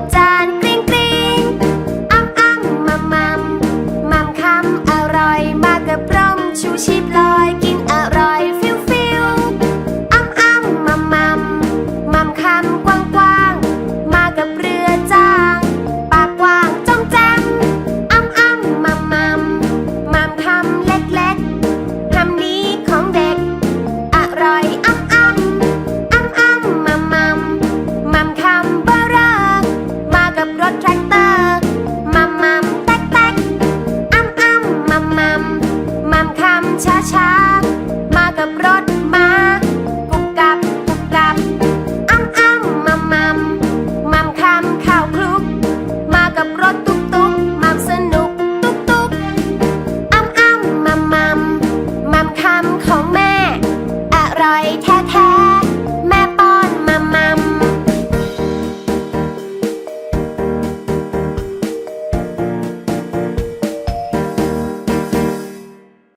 ดจานกริ๊งกริ๊งอ้ำอ้ำมัมมัมมัมคำอร่อยมากกับพร่มชูชีพลอยกินอร่อยฟ คำช้าช้ามากับรถมากุบกับกุบกับอ้ำอ้ำมัมมัมมัมคำข้าวคลุก มากับรถตุกตุกมัมสนุกตุกตุกอ้ำอ้ำมัมมัมมัมคำของแม่ อร่อยแท้